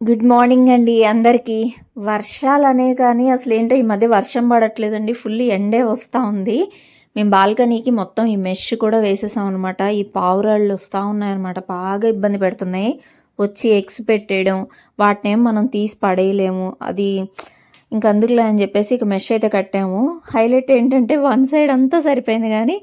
Good morning అండి అందరికీ. వర్షాలు అనే కానీ అసలు ఏంటో ఈ మధ్య వర్షం పడట్లేదండి. ఫుల్ ఎండే వస్తూ ఉంది. మేము బాల్కనీకి మొత్తం ఈ మెష్ కూడా వేసేసాం అనమాట ఈ పావురాళ్ళు వస్తూ ఉన్నాయన్నమాట. బాగా ఇబ్బంది పెడుతున్నాయి. వచ్చి ఎగ్స్ పెట్టేయడం వాటినేం మనం తీసి పడేయలేము. అది ఇంక అందుకులే అని చెప్పేసి ఇక మెష్ అయితే కట్టాము. హైలైట్ ఏంటంటే వన్ సైడ్ అంతా సరిపోయింది కానీ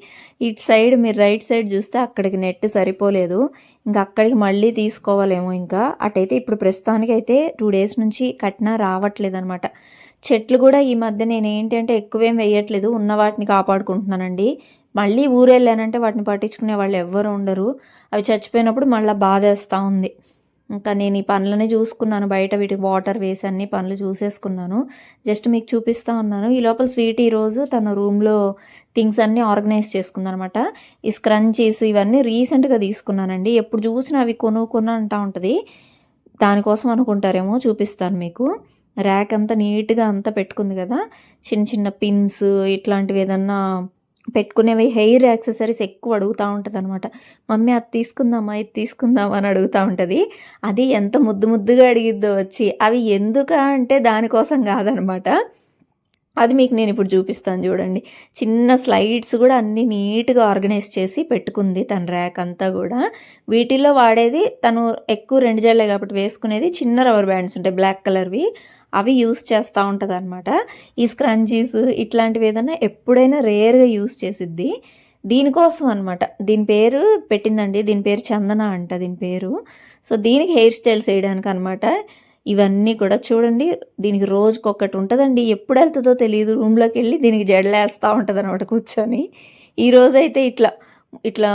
ఇటు సైడ్ మీరు రైట్ సైడ్ చూస్తే అక్కడికి నెట్ సరిపోలేదు. ఇంకా అక్కడికి మళ్ళీ తీసుకోవాలేమో ఇంకా. అటైతే ఇప్పుడు ప్రస్తుతానికి అయితే టూ డేస్ నుంచి కట్టినా రావట్లేదు అనమాట చెట్లు కూడా ఈ మధ్య నేను ఏంటంటే ఎక్కువేం వేయట్లేదు. ఉన్న వాటిని కాపాడుకుంటున్నానండి. మళ్ళీ ఊరు వెళ్ళానంటే వాటిని పట్టించుకునే వాళ్ళు ఎవ్వరు ఉండరు. అవి చచ్చిపోయినప్పుడు మళ్ళీ బాధేస్తూ ఉంది. ఇంకా నేను ఈ పనులనే చూసుకున్నాను. బయట వీటికి వాటర్ వేసి అన్ని పనులు చూసేసుకున్నాను. జస్ట్ మీకు చూపిస్తూ ఉన్నాను. ఈ లోపల స్వీట్ ఈరోజు తన రూమ్లో థింగ్స్ అన్నీ ఆర్గనైజ్ చేసుకుందనమాట. ఈ స్క్రంచీస్ ఇవన్నీ రీసెంట్గా తీసుకున్నానండి. ఎప్పుడు చూసినా అవి కొనుక్కున్నా అంటూ ఉంటుంది. దానికోసం అనుకుంటారేమో చూపిస్తాను మీకు. ర్యాక్ అంతా నీట్గా అంతా పెట్టుకుంది కదా. చిన్న చిన్న పిన్స్ ఇట్లాంటివి ఏదన్నా పెట్టుకునేవి హెయిర్ యాక్సెసరీస్ ఎక్కువ అడుగుతూ ఉంటుంది అనమాట మమ్మీ అది తీసుకుందామా? ఇది తీసుకుందామా? అని అడుగుతూ ఉంటుంది. అది ఎంత ముద్దు ముద్దుగా అడిగిద్దో వచ్చి అవి ఎందుక అంటే దానికోసం కాదనమాట అది మీకు నేను ఇప్పుడు చూపిస్తాను చూడండి. చిన్న స్లైడ్స్ కూడా అన్ని నీట్గా ఆర్గనైజ్ చేసి పెట్టుకుంది తన ర్యాక్ అంతా కూడా. వీటిల్లో వాడేది తను ఎక్కువ రెండు జల్లే కాబట్టి వేసుకునేది చిన్న రబ్బర్ బ్యాండ్స్ ఉంటాయి బ్లాక్ కలర్వి. అవి యూస్ చేస్తూ ఉంటుంది అనమాట ఈ స్క్రంజీస్ ఇట్లాంటివి ఏదైనా ఎప్పుడైనా రేర్గా యూస్ చేసిద్ది. దీనికోసం అనమాట దీని పేరు పెట్టిందండి. దీని పేరు చందన అంట దీని పేరు. సో దీనికి హెయిర్ స్టైల్స్ వేయడానికి అనమాట ఇవన్నీ కూడా చూడండి. దీనికి రోజుకి ఒక్కటి ఉంటుందండి. ఎప్పుడు వెళ్తుందో తెలియదు రూమ్లోకి వెళ్ళి దీనికి జడలేస్తూ ఉంటుంది అనమాట కూర్చొని ఈరోజైతే ఇట్లా ఇట్లా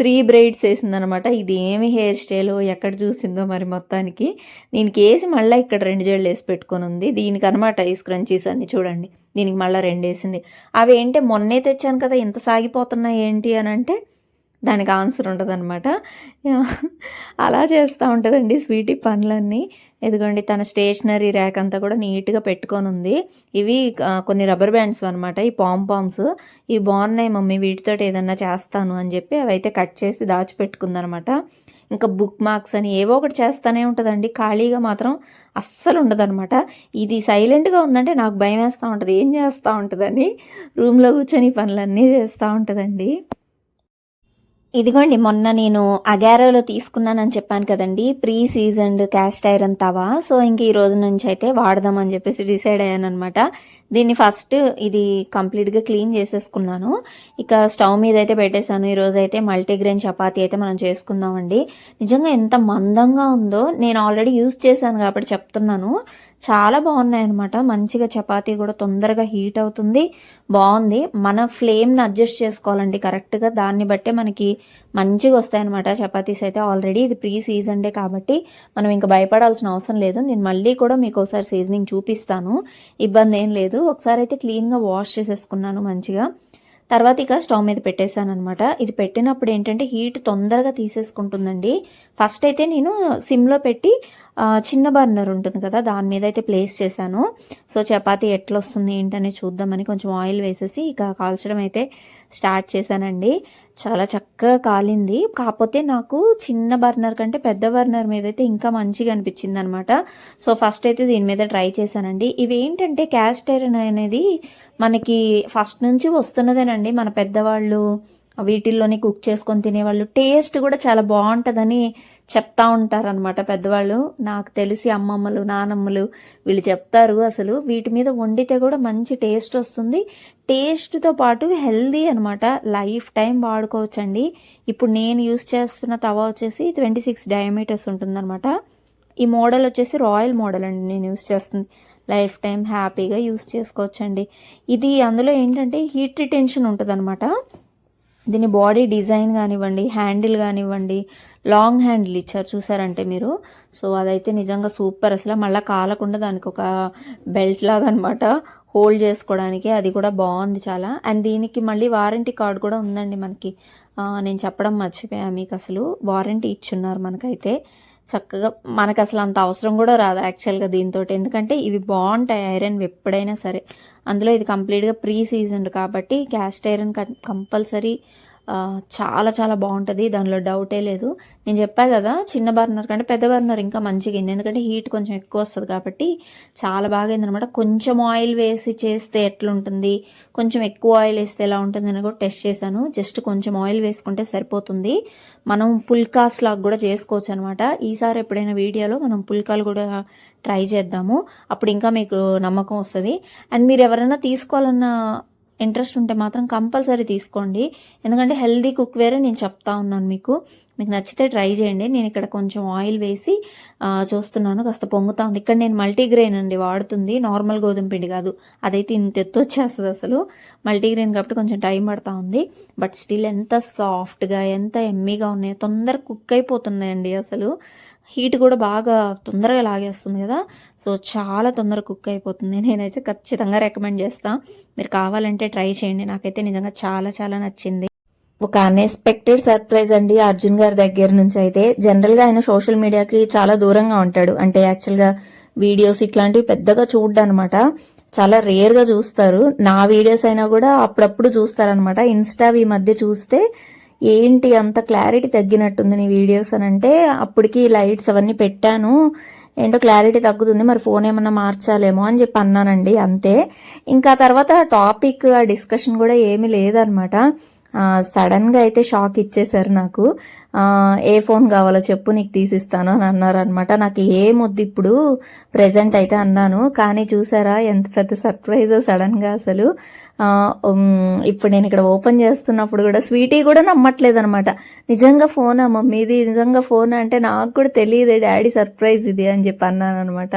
త్రీ బ్రైడ్స్ వేసిందనమాట. ఇది ఏమి హెయిర్ స్టైల్ ఎక్కడ చూసిందో మరి మొత్తానికి. దీనికి వేసి మళ్ళీ ఇక్కడ రెండు జడలు వేసి పెట్టుకొని ఉంది. దీనికి అనమాట ఈ స్క్రంచీస్ అన్ని చూడండి. దీనికి మళ్ళీ రెండు వేసింది. అవి ఏంటి? మొన్నే తెచ్చాను కదా ఇంత సాగిపోతున్నాయి ఏంటి అని అంటే దానికి ఆన్సర్ ఉంటుంది అనమాట అలా చేస్తూ ఉంటుందండి స్వీటీ పనులన్నీ. ఎదుగోండి తన స్టేషనరీ ర్యాక్ అంతా కూడా నీట్గా పెట్టుకొని ఉంది ఇవి కొన్ని రబ్బర్ బ్యాండ్స్ అనమాట ఈ పామ్ పామ్స్. ఇవి బాగున్నాయి మమ్మీ వీటితో ఏదన్నా చేస్తాను అని చెప్పి అవి అయితే కట్ చేసి దాచిపెట్టుకుందనమాట ఇంకా బుక్ మార్క్స్ అని ఏవో ఒకటి చేస్తూనే ఉంటుందండి ఖాళీగా మాత్రం అస్సలు ఉండదనమాట ఇది సైలెంట్గా ఉందంటే నాకు భయం వేస్తూ ఉంటుంది ఏం చేస్తూ ఉంటుందని. రూమ్లో కూర్చొని పనులన్నీ చేస్తూ ఉంటుందండి. ఇదిగోండి మొన్న నేను అగారోలో తీసుకున్నానని చెప్పాను కదండి. Pre season cast iron tawa so ఇంక ఈ రోజు నుంచి అయితే వాడదామని చెప్పేసి డిసైడ్ అయ్యాను అనమాట దీన్ని ఫస్ట్ ఇది కంప్లీట్గా క్లీన్ చేసేసుకున్నాను. ఇక స్టవ్ మీద అయితే పెట్టేశాను ఈరోజు అయితే మల్టీగ్రెయిన్ చపాతీ అయితే మనం చేసుకుందామండి. నిజంగా ఎంత మందంగా ఉందో నేను ఆల్రెడీ యూస్ చేశాను కాబట్టి చెప్తున్నాను. చాలా బాగున్నాయి అనమాట మంచిగా చపాతీ కూడా తొందరగా హీట్ అవుతుంది. బాగుంది. మన ఫ్లేమ్ని అడ్జస్ట్ చేసుకోవాలండి కరెక్ట్గా. దాన్ని బట్టే మనకి మంచిగా వస్తాయి అనమాట చపాతీస్ అయితే ఆల్రెడీ. ఇది ప్రీ సీజన్డే కాబట్టి మనం ఇంకా భయపడాల్సిన అవసరం లేదు. నేను మళ్ళీ కూడా మీకు ఒకసారి సీజనింగ్ చూపిస్తాను. ఇబ్బంది ఏం లేదు. ఒకసారి అయితే క్లీన్గా వాష్ చేసేసుకున్నాను మంచిగా. తర్వాత ఇక స్టవ్ మీద పెట్టేశాను అనమాట ఇది పెట్టినప్పుడు ఏంటంటే హీట్ తొందరగా తీసేసుకుంటుందండి. ఫస్ట్ అయితే నేను సిమ్లో పెట్టి చిన్న బర్నర్ ఉంటుంది కదా దాని మీద అయితే ప్లేస్ చేశాను. సో చపాతి ఎట్లా వస్తుంది ఏంటనే చూద్దామని కొంచెం ఆయిల్ వేసేసి ఇక కాల్చడం అయితే స్టార్ట్ చేశానండి. చాలా చక్కగా కాలింది. కాకపోతే నాకు చిన్న బర్నర్ కంటే పెద్ద బర్నర్ మీద అయితే ఇంకా మంచిగా అనిపించింది అనమాట సో ఫస్ట్ అయితే దీని మీద ట్రై చేశానండి. ఇవి ఏంటంటే క్యాస్ట్ ఐరన్ అనేది మనకి ఫస్ట్ నుంచి వస్తున్నదేనండి. మన పెద్దవాళ్ళు వీటిల్లోనే కుక్ చేసుకొని తినేవాళ్ళు. టేస్ట్ కూడా చాలా బాగుంటుందని చెప్తా ఉంటారనమాట పెద్దవాళ్ళు. నాకు తెలిసి అమ్మమ్మలు నానమ్మలు వీళ్ళు చెప్తారు అసలు. వీటి మీద వండితే కూడా మంచి టేస్ట్ వస్తుంది. టేస్ట్తో పాటు హెల్దీ అనమాట లైఫ్ టైం వాడుకోవచ్చండి. ఇప్పుడు నేను యూస్ చేస్తున్న తవా వచ్చేసి ట్వంటీ సిక్స్ డయామీటర్స్ ఉంటుందన్నమాట. ఈ మోడల్ వచ్చేసి రాయల్ మోడల్ అండి. నేను యూస్ చేస్తుంది. లైఫ్ టైం హ్యాపీగా యూస్ చేసుకోవచ్చండి. ఇది అందులో ఏంటంటే హీట్ రిటెన్షన్ ఉంటుంది అనమాట దీని బాడీ డిజైన్ కానివ్వండి హ్యాండిల్ కానివ్వండి లాంగ్ హ్యాండిల్ ఇచ్చారు చూసారంటే మీరు. సో అదైతే నిజంగా సూపర్. అసలు మళ్ళీ కాలకుండా దానికి ఒక బెల్ట్ లాగా అనమాట హోల్డ్ చేసుకోవడానికి అది కూడా బాగుంది చాలా. అండ్ దీనికి మళ్ళీ వారంటీ కార్డ్ కూడా ఉందండి మనకి. నేను చెప్పడం మర్చిపోయా మీకు అసలు. వారంటీ ఇచ్చున్నారు మనకైతే. చక్కగా మనకు అసలు అంత అవసరం కూడా రాదు యాక్చువల్గా దీంతో ఎందుకంటే ఇవి బాగుంటాయి ఐరన్ ఎప్పుడైనా సరే. అందులో ఇది కంప్లీట్గా ప్రీ సీజన్డ్ కాబట్టి క్యాస్ట్ ఐరన్ కంపల్సరీ చాలా చాలా బాగుంటుంది. దానిలో డౌటే లేదు. నేను చెప్పా కదా చిన్న బర్నర్ కంటే పెద్ద బర్నర్ ఇంకా మంచిగా అయింది. ఎందుకంటే హీట్ కొంచెం ఎక్కువ వస్తుంది కాబట్టి చాలా బాగా అయిందనమాట కొంచెం ఆయిల్ వేసి చేస్తే ఎట్లుంటుంది? కొంచెం ఎక్కువ ఆయిల్ వేస్తే ఎలా ఉంటుంది అని కూడా టెస్ట్ చేశాను. జస్ట్ కొంచెం ఆయిల్ వేసుకుంటే సరిపోతుంది. మనం పుల్కాస్ లాగా కూడా చేసుకోవచ్చు అనమాట ఈసారి ఎప్పుడైనా వీడియోలో మనం పుల్కాలు కూడా ట్రై చేద్దాము. అప్పుడు ఇంకా మీకు నమ్మకం వస్తుంది. అండ్ మీరు ఎవరైనా తీసుకోవాలన్న ఇంట్రెస్ట్ ఉంటే మాత్రం కంపల్సరీ తీసుకోండి. ఎందుకంటే హెల్దీ కుక్ వేరే నేను చెప్తా ఉన్నాను మీకు. మీకు నచ్చితే ట్రై చేయండి. నేను ఇక్కడ కొంచెం ఆయిల్ వేసి చూస్తున్నాను. కాస్త పొంగుతా ఉంది. ఇక్కడ నేను మల్టీగ్రెయిన్ అండి వాడుతుంది. నార్మల్ గోధుమ పిండి కాదు. అదైతే ఇంత ఎత్తు వచ్చేస్తుంది అసలు. మల్టీగ్రెయిన్ కాబట్టి కొంచెం టైం పడుతూ ఉంది. బట్ స్టిల్ ఎంత సాఫ్ట్గా ఎంత ఎమ్మీగా ఉన్నాయి తొందరగా కుక్ అయిపోతున్నాయండి అసలు. హీట్ కూడా బాగా తొందరగా లాగేస్తుంది కదా. సో చాలా తొందరగా కుక్ అయిపోతుంది. నేనైతే ఖచ్చితంగా రికమెండ్ చేస్తాను మీరు కావాలంటే ట్రై చేయండి. నాకైతే నిజంగా చాలా చాలా నచ్చింది. ఒక అన్ఎక్స్పెక్టెడ్ సర్ప్రైజ్ అండి అర్జున్ గారి దగ్గర నుంచి అయితే. జనరల్గా ఆయన సోషల్ మీడియాకి చాలా దూరంగా ఉంటాడు. అంటే యాక్చువల్గా వీడియోస్ ఇట్లాంటివి పెద్దగా చూడ్డనమాట. చాలా రేర్గా చూస్తారు. నా వీడియోస్ అయినా కూడా అప్పుడప్పుడు చూస్తారనమాట. ఇన్స్టా ఈ మధ్య చూస్తే ఏంటి అంత క్లారిటీ తగ్గినట్టుంది నీ వీడియోస్ అని అంటే అప్పటికి లైట్స్ అవన్నీ పెట్టాను. ఏంటో క్లారిటీ తగ్గుతుంది మరి ఫోన్ ఏమన్నా మార్చాలేమో అని చెప్పి అన్నానండి అంతే. ఇంకా తర్వాత టాపిక్ ఆ డిస్కషన్ కూడా ఏమీ లేదనమాట. సడన్గా అయితే షాక్ ఇచ్చేశారు నాకు. ఏ ఫోన్ కావాలో చెప్పు నీకు తీసిస్తాను అని అన్నారు అనమాట నాకు ఏమొద్దు ఇప్పుడు ప్రజెంట్ అయితే అన్నాను. కానీ చూసారా ఎంత పెద్ద సర్ప్రైజ్ సడన్గా అసలు. ఇప్పుడు నేను ఇక్కడ ఓపెన్ చేస్తున్నప్పుడు కూడా స్వీటీ కూడా నమ్మట్లేదు అనమాట నిజంగా ఫోనా మమ్మీది? నిజంగా ఫోన్ అంటే నాకు కూడా తెలియదు డాడీ సర్ప్రైజ్ ఇది అని చెప్పి అన్నాను అనమాట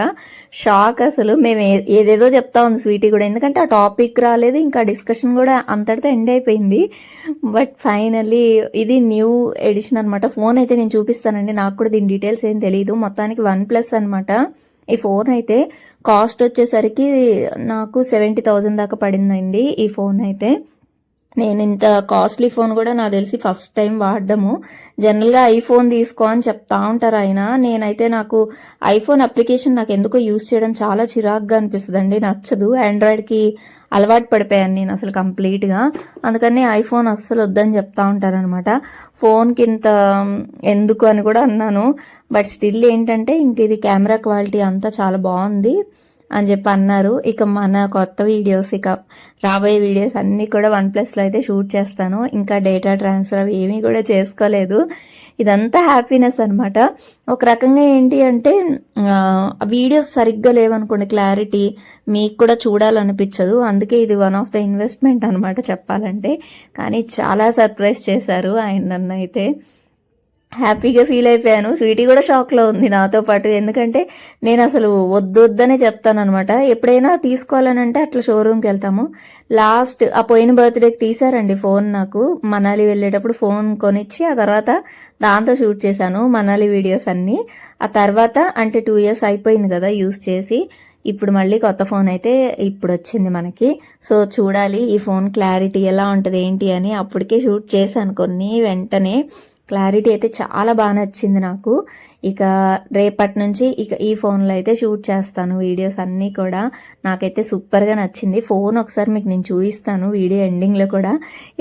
షాక్ అసలు. మేము ఏదేదో చెప్తా ఉంది స్వీటీ కూడా. ఎందుకంటే ఆ టాపిక్ రాలేదు ఇంకా డిస్కషన్ కూడా అంతటితో ఎండ్ అయిపోయింది. బట్ ఫైనల్లీ ఇది న్యూ ఎడిషన్ అనమాట ఫోన్ అయితే నేను చూపిస్తానండి. నాకు కూడా దీని డీటెయిల్స్ ఏం తెలియదు మొత్తానికి వన్ ప్లస్ అనమాట ఈ ఫోన్ అయితే కాస్ట్ వచ్చేసరికి నాకు సెవెంటీ థౌజండ్ దాకా పడిందండి ఈ ఫోన్ అయితే. నేను ఇంత కాస్ట్లీ ఫోన్ కూడా నాకు తెలిసి ఫస్ట్ టైం వాడడము. జనరల్గా ఐఫోన్ తీసుకో అని చెప్తా ఉంటారు ఆయన. నేనైతే నాకు ఐఫోన్ అప్లికేషన్ నాకు ఎందుకో యూజ్ చేయడం చాలా చిరాగ్గా అనిపిస్తుంది అండి నచ్చదు ఆండ్రాయిడ్కి అలవాటు పడిపోయాను నేను అసలు కంప్లీట్గా అందుకని ఐఫోన్ అస్సలు వద్దని చెప్తా ఉంటారనమాట ఫోన్కి ఇంత ఎందుకు అని కూడా అన్నాను. బట్ స్టిల్ ఏంటంటే ఇంక ఇది కెమెరా క్వాలిటీ అంతా చాలా బాగుంది. అని చెప్పి అన్నారు. ఇక మన కొత్త వీడియోస్ ఇక రాబోయే వీడియోస్ అన్నీ కూడా వన్ ప్లస్లో అయితే షూట్ చేస్తాను. ఇంకా డేటా ట్రాన్స్ఫర్ అవి ఏమీ కూడా చేసుకోలేదు. ఇదంతా హ్యాపీనెస్ అనమాట ఒక రకంగా ఏంటి అంటే ఆ, వీడియోస్ సరిగ్గా లేవనుకోండి క్లారిటీ మీకు కూడా చూడాలనిపించదు. అందుకే ఇది వన్ ఆఫ్ ద ఇన్వెస్ట్మెంట్ అనమాట చెప్పాలంటే. కానీ చాలా సర్ప్రైజ్ చేశారు ఆయన నన్ను అయితే. హ్యాపీగా ఫీల్ అయిపోయాను. స్వీటీ కూడా షాక్లో ఉంది నాతో పాటు. ఎందుకంటే నేను అసలు వద్దు వద్దనే చెప్తాను అనమాట ఎప్పుడైనా తీసుకోవాలని అంటే అట్లా షోరూమ్కి వెళ్తాము. లాస్ట్ ఆ పోయిన బర్త్డేకి తీసారండి ఫోన్ నాకు. మనాలి వెళ్ళేటప్పుడు ఫోన్ కొనిచ్చి ఆ తర్వాత దాంతో షూట్ చేశాను మనాలి వీడియోస్ అన్నీ. ఆ తర్వాత అంటే టూ ఇయర్స్ అయిపోయింది కదా యూస్ చేసి. ఇప్పుడు మళ్ళీ కొత్త ఫోన్ అయితే ఇప్పుడు వచ్చింది మనకి. సో చూడాలి ఈ ఫోన్ క్లారిటీ ఎలా ఉంటుంది ఏంటి అని అప్పటికే షూట్ చేశాను కొన్ని వెంటనే. క్లారిటీ అయితే చాలా బాగా నచ్చింది నాకు. ఇక రేపటి నుంచి ఇక ఈ ఫోన్లో అయితే షూట్ చేస్తాను. వీడియోస్ అన్నీ కూడా నాకైతే సూపర్గా నచ్చింది. ఫోన్ ఒకసారి మీకు నేను చూపిస్తాను వీడియో ఎండింగ్లో కూడా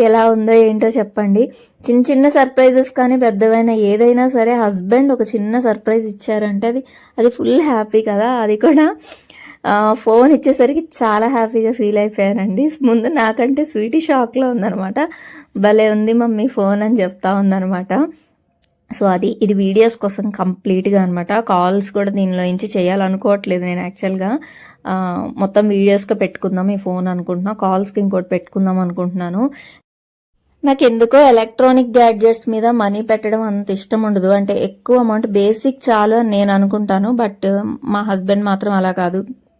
ఎలా ఉందో ఏంటో చెప్పండి. చిన్న చిన్న సర్ప్రైజెస్ కానీ పెద్దవైనా ఏదైనా సరే హస్బెండ్ ఒక చిన్న సర్ప్రైజ్ ఇచ్చారంటే అది అది ఫుల్ హ్యాపీ కదా. అది కూడా ఫోన్ ఇచ్చేసరికి చాలా హ్యాపీగా ఫీల్ అయిపోయానండి. ముందు నాకంటే స్వీటీ షాక్లో ఉందనమాట భలే ఉంది మమ్మీ ఫోన్ అని చెప్తా ఉందనమాట సో అది ఇది వీడియోస్ కోసం కంప్లీట్గా అనమాట కాల్స్ కూడా దీనిలో నుంచి చేయాలనుకోవట్లేదు నేను యాక్చువల్గా. మొత్తం వీడియోస్గా పెట్టుకుందాం ఈ ఫోన్ అనుకుంటున్నా. కాల్స్కి ఇంకోటి పెట్టుకుందాం అనుకుంటున్నాను. నాకు ఎందుకో ఎలక్ట్రానిక్ గ్యాడ్జెట్స్ మీద మనీ పెట్టడం అంత ఇష్టం ఉండదు. అంటే ఎక్కువ అమౌంట్ బేసిక్ చాలు అని నేను అనుకుంటాను. బట్ మా హస్బెండ్ మాత్రం అలా కాదు.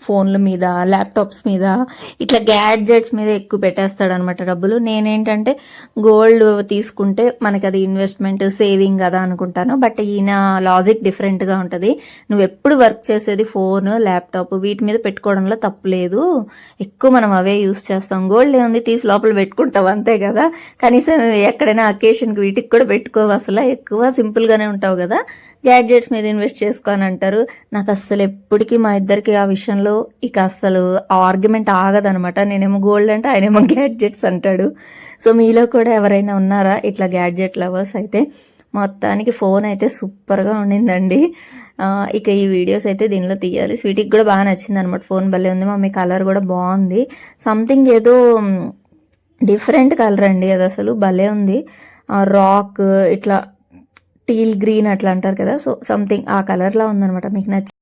ఫోన్ల మీద ల్యాప్టాప్స్ మీద ఇట్లా గ్యాడ్జెట్స్ మీద ఎక్కువ పెట్టేస్తాడు అనమాట డబ్బులు. నేనేంటంటే గోల్డ్ తీసుకుంటే మనకి అది ఇన్వెస్ట్మెంట్ సేవింగ్ కదా అనుకుంటాను. బట్ ఈయన లాజిక్ డిఫరెంట్గా ఉంటుంది. నువ్వు ఎప్పుడు వర్క్ చేసేది ఫోన్ ల్యాప్టాప్ వీటి మీద పెట్టుకోవడంలో తప్పు లేదు. ఎక్కువ మనం అవే యూస్ చేస్తాం. గోల్డ్ ఏముంది తీసి లోపల పెట్టుకుంటాం అంతే కదా. కనీసం ఎక్కడైనా అకేషన్కి వీటికి కూడా పెట్టుకోవు అసలు. ఎక్కువ సింపుల్గానే ఉంటావు కదా. గ్యాడ్జెట్స్ మీద ఇన్వెస్ట్ చేసుకోని అంటారు. నాకు అస్సలు ఎప్పటికీ మా ఇద్దరికి ఆ విషయంలో అసలు ఇక అసలు ఆర్గ్యుమెంట్ ఆగదనమాట. నేనేమో గోల్డ్ అంటే ఆయనేమో గ్యాడ్జెట్స్ అంటాడు. సో మీలో కూడా ఎవరైనా ఉన్నారా? ఇట్లా గ్యాడ్జెట్ లవర్స్ అయితే మొత్తానికి ఫోన్ అయితే సూపర్గా ఉండిందండి. ఇక ఈ వీడియోస్ అయితే దీనిలో తీయాలి. స్వీటీకి కూడా బాగా నచ్చింది అనమాట ఫోన్ భలే ఉంది మమ్మీ కలర్ కూడా బాగుంది. సంథింగ్ ఏదో డిఫరెంట్ కలర్ అండి అది అసలు. భలే ఉంది. రాక్ ఇట్లా టీల్ గ్రీన్ అట్లా అంటారు కదా. సో సంథింగ్ ఆ కలర్లా ఉందనమాట. మీకు నచ్చి